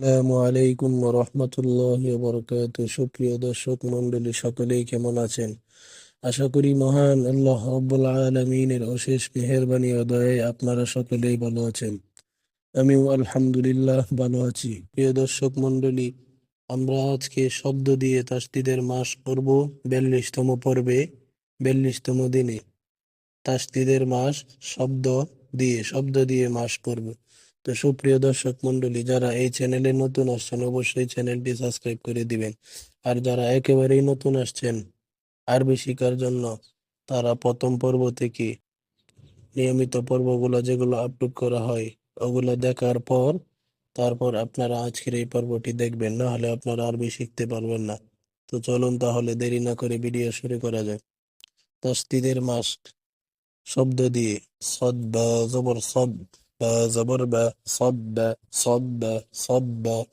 আসসালামু আলাইকুম রহমতুল্লাহ বরকাত সুপ্রিয় দর্শক মন্ডলী সকলেই কেমন আছেন? আশা করি মহান আল্লাহ রব্বুল আলমিনের অশেষ মেহেরবানি ও দয়ায় আপনারা সকলেই ভালো আছেন। আমিও আলহামদুলিল্লাহ ভালো আছি। প্রিয় দর্শক মন্ডলী আমরা আজকে শব্দ দিয়ে তাসদিদের মাস করব বিয়াল্লিশতম পর্বে, বিয়াল্লিশতম দিনে। তাসদিদের মাস শব্দ দিয়ে শব্দ দিয়ে মাস করব। তো সুপ্রিয় দর্শক মন্ডলী যারা এই চ্যানেলে নতুন আসছেন, অবশ্যই চ্যানেলটি সাবস্ক্রাইব করে দিবেন। আর যারা একেবারেই নতুন আসছেন আরবি শেখার জন্য, তারা প্রথম পর্ব থেকে নিয়মিত পর্বগুলো যেগুলো আপলোড করা হয়, ওগুলো দেখার পর, তারপর আপনারা আজকের এই পর্বটি দেখবেন, না হলে আপনারা আরবি শিখতে পারবেন না। তো চলুন তাহলে দেরি না করে ভিডিও শুরু করা যায় তাসদিদের মাস শব্দ দিয়ে সদ জবর সদ با زبر با صب صب صب.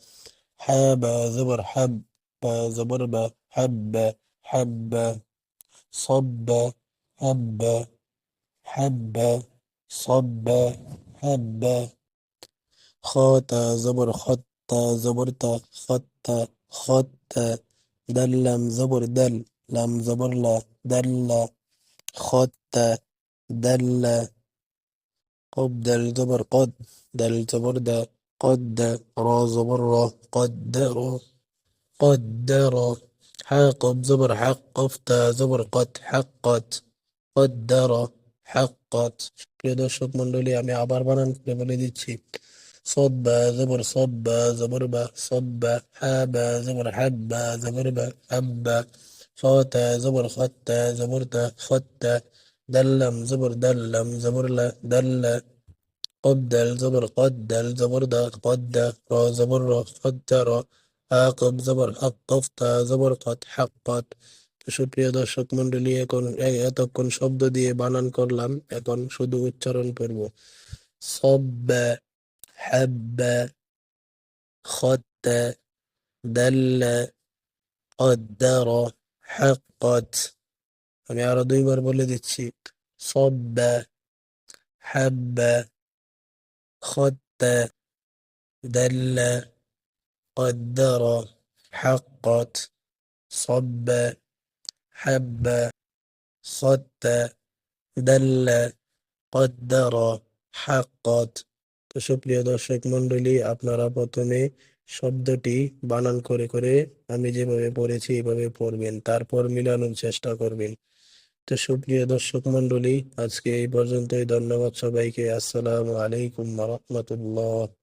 حاب زبر حب. زبربة زبر با حب حب. صب حب. حب. صب حب. خات زبر خط. زبرت خط. خط. دل لم زبر دل. لم زبر لا دل. خط. دل. قب دل زبر قد دل زبر دا قد را زبر را قدر قدر حاقب زبر حق قفتا زبر قد حقت قدر حقت প্রিয় দর্শক মন্ডলী আমি আবার বানান করে বলে দিচ্ছি صب زبر صب زبر با صب حاب زبر حب زبر با حب خات زبر خت زبرت خت دلم زبر دلم زبر لا دل قدل زبر قدل زبر دا قد را زبر را قدر عاقب زبر حقفت زبر قد حقت সুপ্রিয় দর্শক মন্ডলী এখন এ- এতক্ষণ শব্দ দিয়ে বানান করলাম এখন শুধু উচ্চারণ করব صب حب خد دل قدر حقت আমি আরো দুইবার বলে দিচ্ছি صب حب خد دل قدر حقت صب حب صد دل قدر حقت তো সুপ্রিয় দর্শক মন্ডলী আপনারা প্রথমে শব্দটি বানান করে করে আমি যেভাবে পড়েছি এভাবে পড়বেন তারপর মিলানোর চেষ্টা করবেন তো সুপ্রিয় দর্শক মন্ডলী আজকে এই পর্যন্তই। ধন্যবাদ সবাইকে। আসসালামু আলাইকুম রহমতুল্লাহ।